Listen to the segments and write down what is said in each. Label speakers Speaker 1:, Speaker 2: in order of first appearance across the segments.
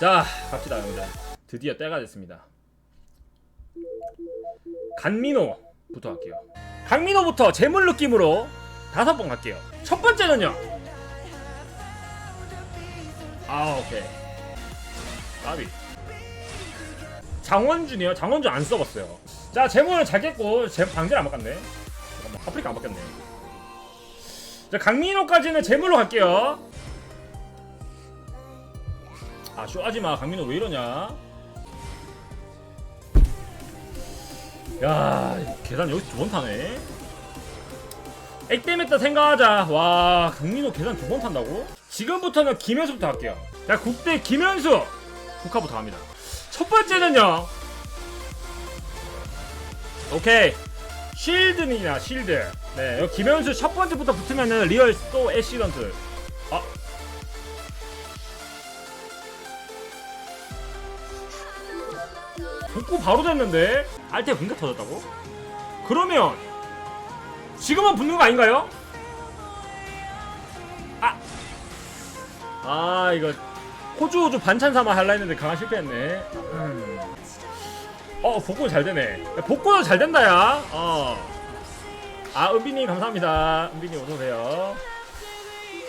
Speaker 1: 자 갑시다 여러분들. 드디어 때가 됐습니다. 간민호부터 할게요. 강민호부터 재물 느낌으로 다섯 번 갈게요. 첫 번째는요? 아 오케이. 까비. 장원준이요? 장원준 안 써봤어요. 자 재물을 잘 깼고 제 방제를 안 바꿨네. 잠깐만 아프리카 안 바뀌었네. 자 강민호까지는 재물로 갈게요 아 쇼하지마. 강민호 왜 이러냐? 야 계산 여기서 두번 타네. 액땜했다 생각하자. 와 강민호 계산 두번 탄다고? 지금부터는 김현수부터 할게요. 자 국대 김현수. 국화부터 갑니다. 첫 번째는요. 오케이. 쉴드입니다 쉴드. 네 여기 김현수 첫 번째부터 붙으면은 리얼 또 애시던트 아 복구 바로 됐는데 알테 공격 터졌다고? 그러면 지금은 붙는 거 아닌가요? 아! 아 이거 호주 호주 반찬 삼아 할라 했는데 강화 실패했네 음. 어 복구 잘 되네 야, 복구도 잘 된다 야 어. 아 은빈이 감사합니다 은빈이 어서오세요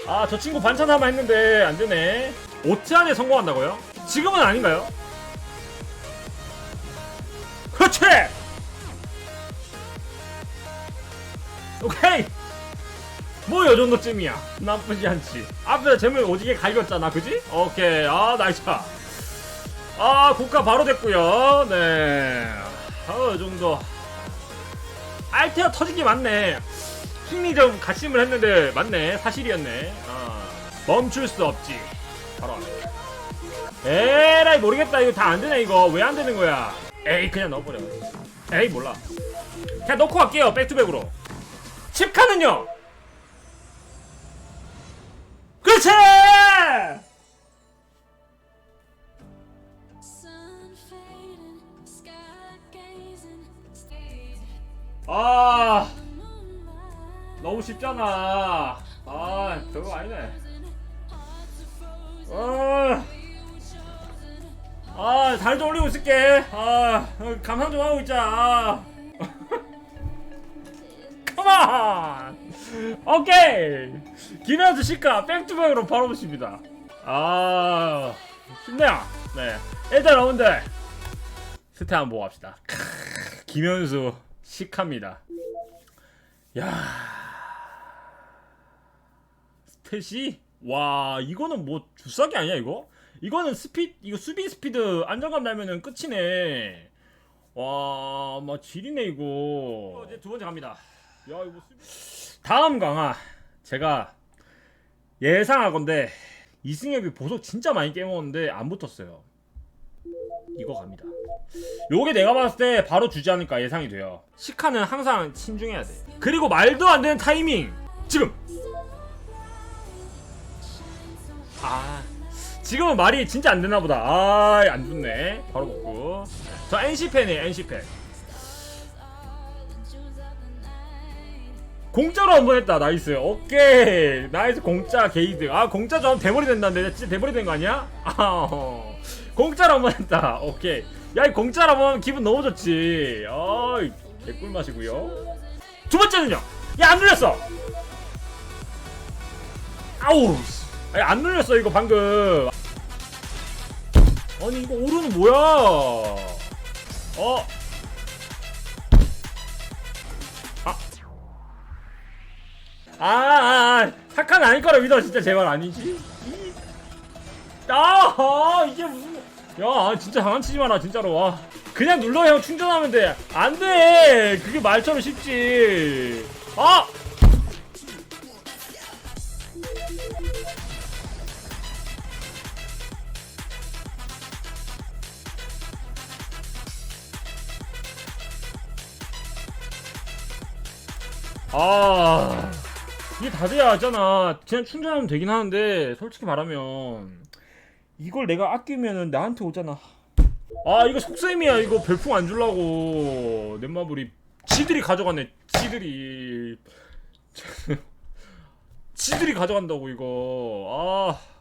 Speaker 1: 아 저 친구 반찬 삼아 했는데 안 되네 5트 안에 성공한다고요? 지금은 아닌가요? 그렇지! 오케이! 뭐 요 정도쯤이야. 나쁘지 않지. 앞에서 재물 오지게 갈겼잖아, 그지? 오케이. 아, 나이스. 아, 국가 바로 됐고요 네. 아, 요 정도. 알테가 터지기 맞네. 심리적 가심을 했는데, 맞네. 사실이었네. 아, 멈출 수 없지. 바로. 에라이, 모르겠다. 이거 다 안 되네, 이거. 왜 안 되는 거야? 에이 그냥 넣어버려. 에이 몰라. 그냥 넣고 갈게요 백투백으로. 칩카는요! 그렇지! 아. 너무 쉽잖아. 아 별거 아니네. 아, 아 달도 올리고 있을게. 아 감상 좀 하고 있자. 아. 컴온 오케이 김현수 시카 백투백으로 바로 보십니다. 아 쉽네요. 네. 일단 여러분들 스태 한번 보고 갑시다. 크, 김현수 시카입니다. 야. 스탯이 와 이거는 뭐 주사기 아니야 이거? 이거는 스피 이거 수비 스피드 안정감 나면은 끝이네. 와 막 지리네 이거. 이제 두 번째 갑니다. 야 이거 수비... 다음 강화 제가 예상하건데 이승엽이 보석 진짜 많이 깨먹었는데 안 붙었어요. 이거 갑니다. 요게 내가 봤을 때 바로 주지 않을까 예상이 돼요. 시카는 항상 신중해야 돼. 그리고 말도 안 되는 타이밍 지금. 아 지금은 말이 진짜 안 되나 보다. 아 안 좋네. 바로 먹고. 저 NC 팬이에요 NC 팬. 공짜로 한 번 했다 나이스 오케이 나이스 공짜 게이드 아 공짜 좀 대머리 된다는데 진짜 대머리 된 거 아니야? 아 어. 공짜로 한 번 했다 오케이 야 이 공짜로 하면 기분 너무 좋지 어이 개꿀 맛이고요 두 번째는요 야 안 눌렸어 아우 씨. 아니 안 눌렸어 이거 방금 아니 이거 오르는 뭐야 어 아, 아, 아, 착한 아닐 거라 믿어, 진짜 제발 아니지? 이- 아, 아, 이게 무슨, 야, 아, 진짜 장난치지 마라, 진짜로, 와. 그냥 눌러, 형, 충전하면 돼. 안 돼! 그게 말처럼 쉽지. 아! 아. 이게 다 돼야 하잖아. 그냥 충전하면 되긴 하는데 솔직히 말하면. 이걸 내가 아끼면은 나한테 오잖아. 아 이거 속셈이야. 이거 별풍 안 줄라고. 넷마블이 지들이 가져갔네. 지들이. 지들이 가져간다고 이거. 아.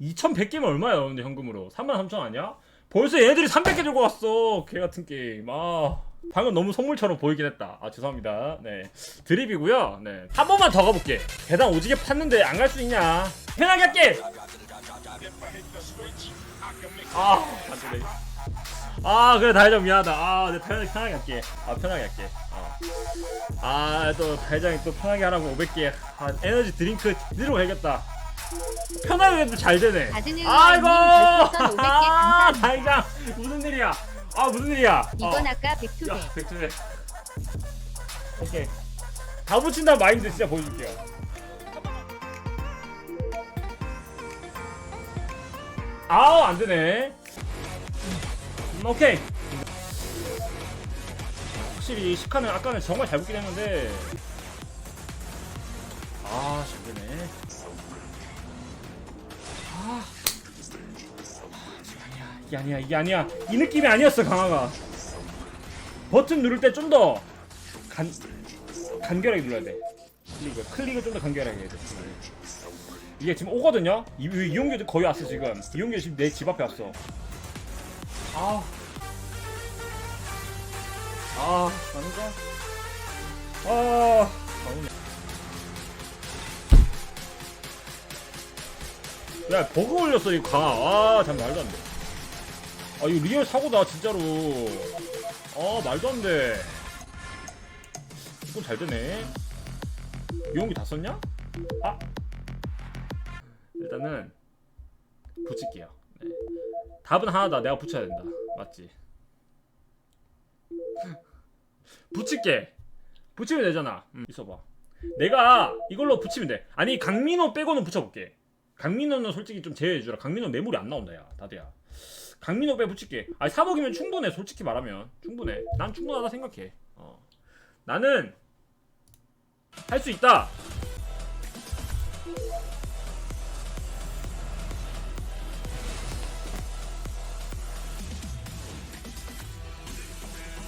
Speaker 1: 2100개면 얼마야 근데 현금으로? 33,000 아니야? 벌써 얘네들이 300개 들고 왔어 개 같은 게임. 아 방금 너무 선물처럼 보이긴 했다. 아 죄송합니다. 네. 드립이고요. 네한 번만 더 가볼게. 계단 오지게 팠는데 안 갈 수 있냐? 편하게 할게! 아 안되네. 아 그래 다이장 미안하다. 아내 편하게, 편하게 할게. 아 편하게 할게. 아또 다이장이 또 편하게 하라고 500개. 아, 에너지 드링크 들고 해야겠다. 편하게 해도 잘 되네. 아이고!
Speaker 2: 의원님 별풍선 500개
Speaker 1: 아. 다이장 무슨 일이야 아 무슨 일이야?
Speaker 2: 이건
Speaker 1: 어.
Speaker 2: 아까 백투백.
Speaker 1: 야 백투백. 오케이. 다 붙인다 마인드 진짜 보여줄게요. 아우 안 되네. 음, 오케이. 확실히 시카는 아까는 정말 잘 붙긴 했는데. 아 잘 되네 이게 아니야 이게 아니야 이 느낌이 아니었어 강화가 버튼 누를 때 좀 더 간, 간결하게 눌러야 돼. 클릭을. 클릭을 좀 더 간결하게 해야 돼. 이게 지금 오거든요? 이, 이용규도 거의 왔어, 지금. 이용규 지금 내 집 앞에 왔어. 아. 아, 아닌가? 아. 야, 버그 올렸어, 이거 강아. 아, 참 말도 안 돼. 아, 이거 리얼 사고다, 진짜로. 아, 말도 안 돼. 이건 잘 되네. 이용기 다 썼냐? 아! 일단은 붙일게요. 네. 답은 하나다. 내가 붙여야 된다. 맞지? 붙일게. 붙이면 되잖아. 음, 있어봐. 내가 이걸로 붙이면 돼. 아니 강민호 빼고는 붙여볼게. 강민호는 솔직히 좀 제외해주라. 강민호 매물이 안 나온다 야. 다들 야. 강민호 빼 붙일게. 아니 3억이면 충분해. 솔직히 말하면 충분해. 난 충분하다 생각해. 어. 나는 할 수 있다.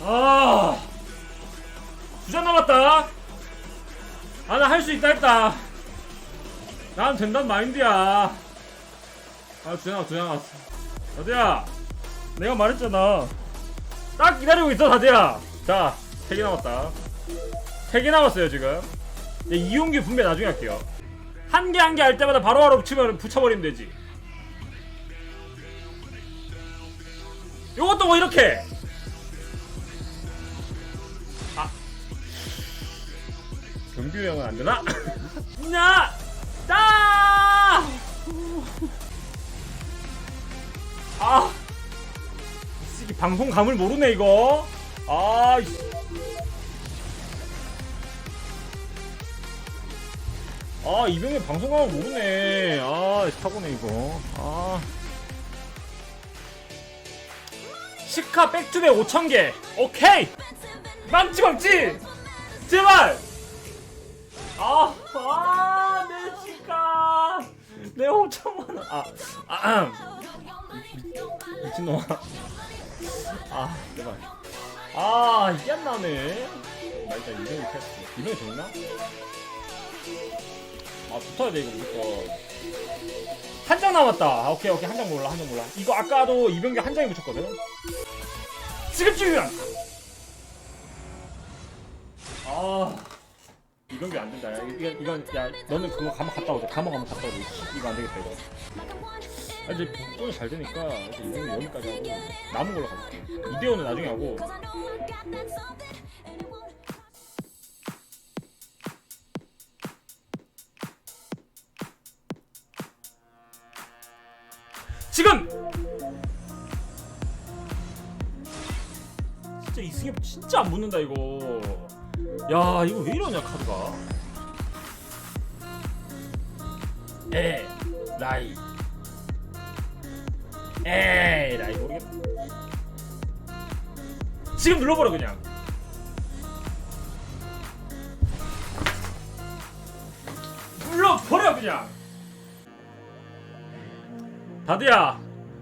Speaker 1: 아, 두 잔 남았다. 아, 나 할 수 있다 했다. 난 된단 마인드야. 아, 두 잔 남았어, 두잔 남았어. 다드야, 내가 말했잖아. 딱 기다리고 있어, 다드야. 자, 세개 남았다. 세개 남았어요 지금. 네, 이용기 분배 나중에 할게요. 한 개 한 개 할 때마다 바로바로 붙이면 붙여버리면 되지. 요것도 뭐 이렇게. 아. 경규 형은 안 되나? 나! 나! 아! 이 새끼 방송 감을 모르네 이거. 아, 이아 이병현 방송하면 모르네. 아 사고네 이거. 아. 시카 백투백 5천개. 오케이. 망치 망치 제발. 아 아 내 시카. 내 5천만 원. 아, 아 미친놈아. 아 제발. 아 이게 안 나네. 나 일단 이병이 패스 이병이 좋나? 아 붙어야 돼 이거 무조건. 한 장 남았다. 아, 오케이 오케이. 한 장 몰라 한 장 몰라. 이거 아까도 이병기 한 장에 붙였거든. 지금쯤이면! 아 이병기 안 된다. 야, 이건 이건 야 너는 그거 감옥 갔다 오자. 감옥 가면 갔다 오자. 씨, 이거 안 되겠다 이거 아 이제 복종이 잘 되니까 이제 이병기 여기까지 하고 남은 걸로 가볼게 이대호는 나중에 하고. 지금! 진짜 이승엽 진짜 안 붙는다 이거. 야 이거 왜 이러냐 카드가. 에 라이 에 라이 모르겠다. 지금 눌러버려 그냥. 눌러버려 그냥. 다드야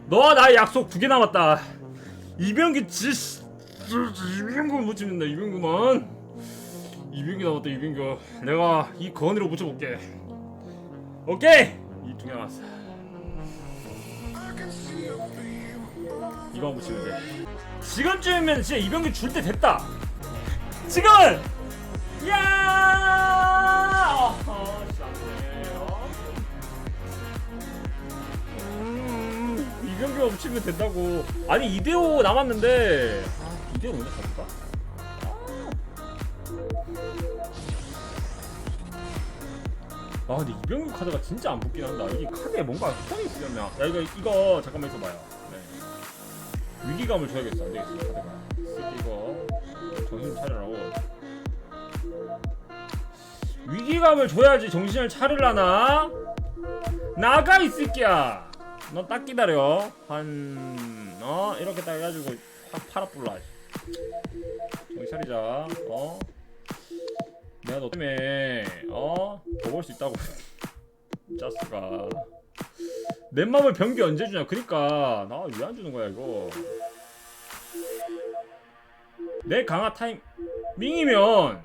Speaker 1: 너와 나의 약속 두 개 남았다. 이병기 지 이병구 못 찍는다 이병구만. 이병기 남았다 이병구. 내가 이 건의로 붙여볼게. 오케이! 이 두 개 남았어 이거만 붙이면 돼 지금쯤이면 진짜 이병규 줄때 됐다 지금 야 어, 진짜 안 되네. 어? 음, 이병규만 붙이면 된다고 아니 이대호 남았는데 아, 이대호 먼저 가볼까? 아 근데 이병규 카드가 진짜 안 붙긴 한다. 이게 카드에 뭔가 특성이 있으려면. 야 이거 이거 잠깐만 있어봐요. 네. 위기감을 줘야겠어. 안 되겠어 카드가. 쓰기 이거 정신 차리라고. 위기감을 줘야지 정신을 차리려나? 나가 이 새끼야. 너 딱 기다려. 한 어? 이렇게 딱 해가지고 확 팔아 불러 정신 차리자. 어 내가 너 때문에 어? 먹을 수 있다고. 짜스가 내 맘을 변기 언제 주냐? 그니까. 나 왜 안 주는 거야 이거? 내 강화 타임 밍이면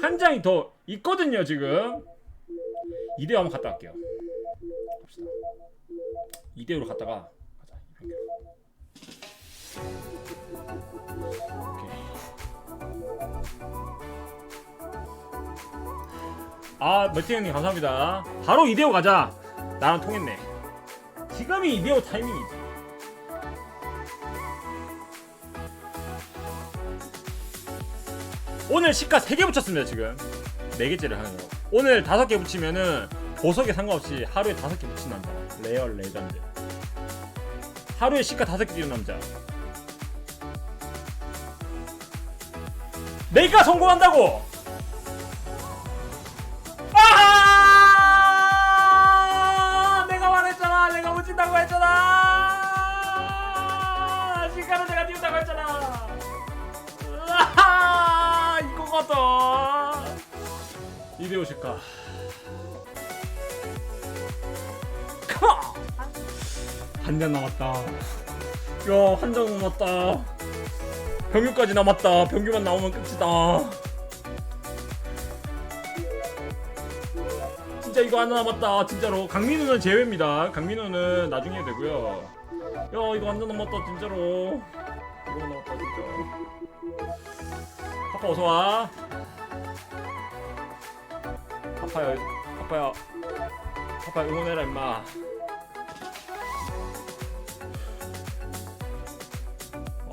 Speaker 1: 한 장이 더 있거든요 지금. 이대로 한번 갔다 갈게요. 갑시다. 2대5로 갔다가 가자 변경. 아 멀티 형님 감사합니다. 바로 이대호 가자. 나랑 통했네. 지금이 이대호 타이밍이지. 오늘 시가 3개 붙였습니다 지금. 4개째를 하는 거. 오늘 5개 붙이면은 보석에 상관없이 하루에 5개 붙인 남자. 레어 레전드. 하루에 시가 5개 뛰는 남자. 내가 성공한다고 붙인다고 했잖아. 시간은 내가 띄운다고 했잖아. 이거거든. 이대호 시카. 한장 남았다. 야, 한장 남았다. 병규까지 남았다. 병규만 나오면 끝이다. 진짜 이거 하나 남았다. 진짜로. 강민우는 제외입니다. 강민우는 나중에 해도 되고요. 야 이거 하나 남았다 진짜로. 이거 남았다 진짜. 파파 어서와. 파파야 파파야. 파파 응원해라 임마. 어,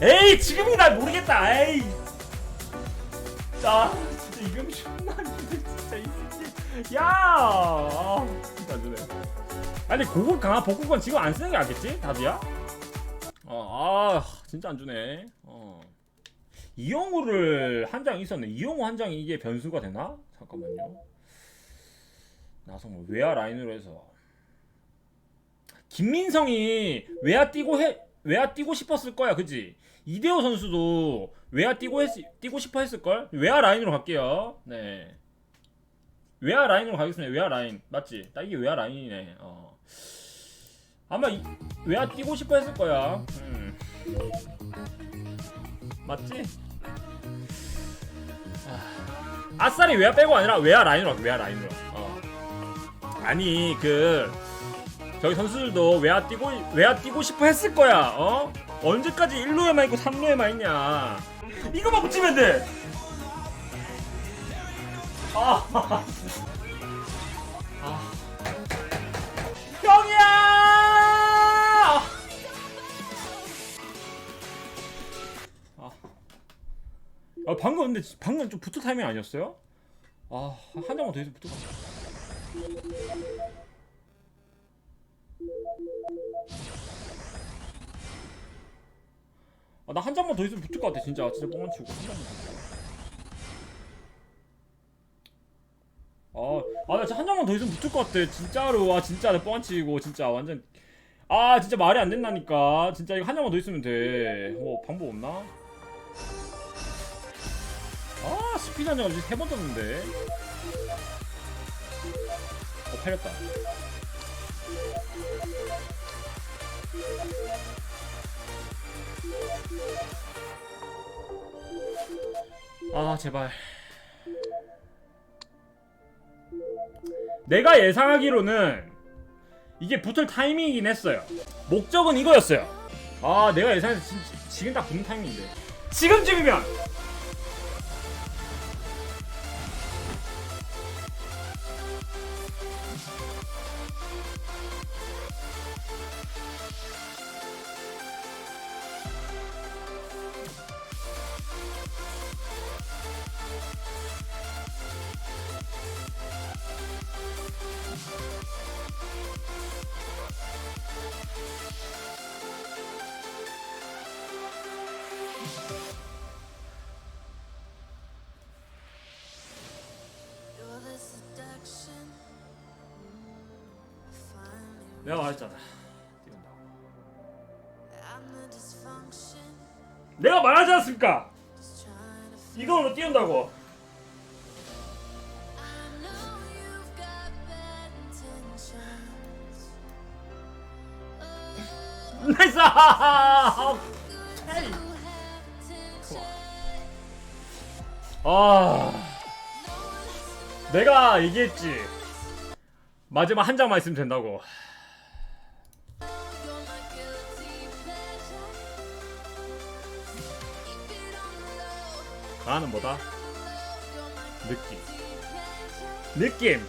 Speaker 1: 그래. 에이 지금이 날 모르겠다. 에이 자 진짜 이병 존나 안 주네 진짜 이 새끼 야! 아, 진짜 안 주네. 아니 고급 강화 복구건 지금 안 쓰는 게 낫겠지? 다비야? 어아 진짜 안 주네. 어. 이용우를 한 장 있었네. 이용우 한 장이 이게 변수가 되나? 잠깐만요. 나성 뭐 외야 라인으로 해서. 김민성이 외야 뛰고 해 외야 뛰고 싶었을 거야 그지 이대호 선수도 외야 뛰고 했 뛰고 싶어 했을 걸? 외야 라인으로 갈게요. 네. 외야 라인으로 가겠습니다. 외야 라인. 맞지? 딱 이게 외야 라인이네. 어. 아마 이, 외야 뛰고 싶어 했을 거야. 음. 맞지? 아, 아싸리 외야 빼고 아니라 외야 라인으로 갈게 외야 라인으로. 어. 아니 그 저기 선수들도 외야 뛰고 외야 뛰고 싶어 했을 거야. 어? 언제까지 1루에만 있고 3루에만 있냐? 이거만 붙이면 돼. 아. 아. 형이야! 아. 아 방금 근데 방금 좀 붙을 타이밍 아니었어요? 아, 한 장만 더 해서 붙을 것 같아. 아, 나한 장만 더 있으면 붙을 것 같아 진짜. 진짜 뻥만 치고. 한 장만 더 있어. 아, 아, 나 진짜 한 장만 더 있으면 붙을 것 같아. 진짜로. 아 진짜 내 뻥안 치고 진짜 완전. 아 진짜 말이 안 된다니까. 진짜 이거 한 장만 더 있으면 돼뭐 방법 없나? 아 스피드 한 장을 세번 떴는데. 어 팔렸다 아 제발 내가 예상하기로는 이게 붙을 타이밍이긴 했어요. 목적은 이거였어요. 아, 내가 예상해서 지, 지금 딱 붙는 타이밍인데. 지금쯤이면! 내가 말했잖아.
Speaker 3: dysfunction.
Speaker 1: 내가 말하지.
Speaker 3: F-
Speaker 1: 이걸로.
Speaker 3: Oh,
Speaker 1: 나이스! 아, 내가 얘기했지. 마지막 한 장만 있으면 된다고. 나는 뭐다? 느낌. 느낌.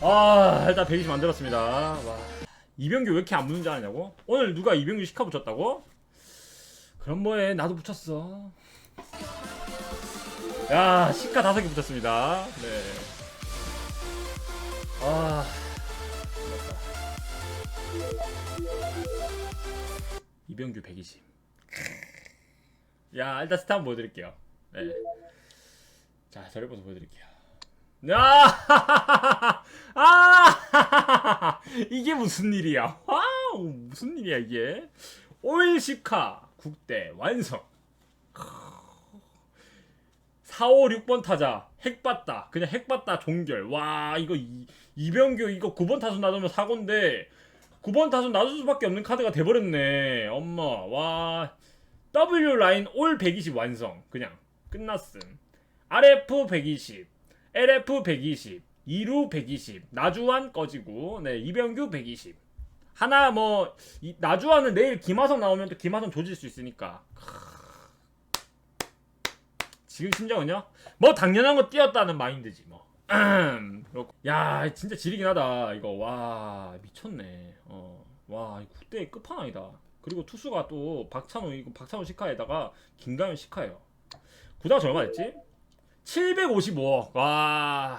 Speaker 1: 아, 일단 120 만들었습니다. 와. 이병규 왜 이렇게 안 붙는지 아냐고? 오늘 누가 이병규 시카 붙였다고? 그럼 뭐해? 나도 붙였어. 야, 시카 다섯 개 붙였습니다. 네. 아. 이병규 120. 야, 일단 스타 한번 보여드릴게요. 네. 자, 저래부터 보여드릴게요. 야! 아! 이게 무슨 일이야? 와우! 무슨 일이야, 이게? 오일 10카 국대 완성. 4, 5, 6번 타자 핵 봤다. 그냥 핵 봤다 종결. 와, 이거 이, 이병규 이거 9번 타수 놔두면 사고인데 9번 타수 놔줄 수밖에 없는 카드가 돼버렸네. 엄마, 와. W 라인 올 120 완성. 그냥 끝났음. RF 120, LF 120, 2루 120, 나주환 꺼지고, 네 이병규 120. 하나 뭐 이, 나주환은 내일 김하성 나오면 또 김하성 조질 수 있으니까. 지금 심정은요? 뭐 당연한 거 띄었다는 마인드지 뭐. 야 진짜 지리긴 하다 이거 와 미쳤네. 어. 와 국대 끝판왕이다. 그리고 투수가 또 박찬호 이거 박찬호 시카에다가 김가현 시카예요. 구다가 얼마 됐지? 755억. 와.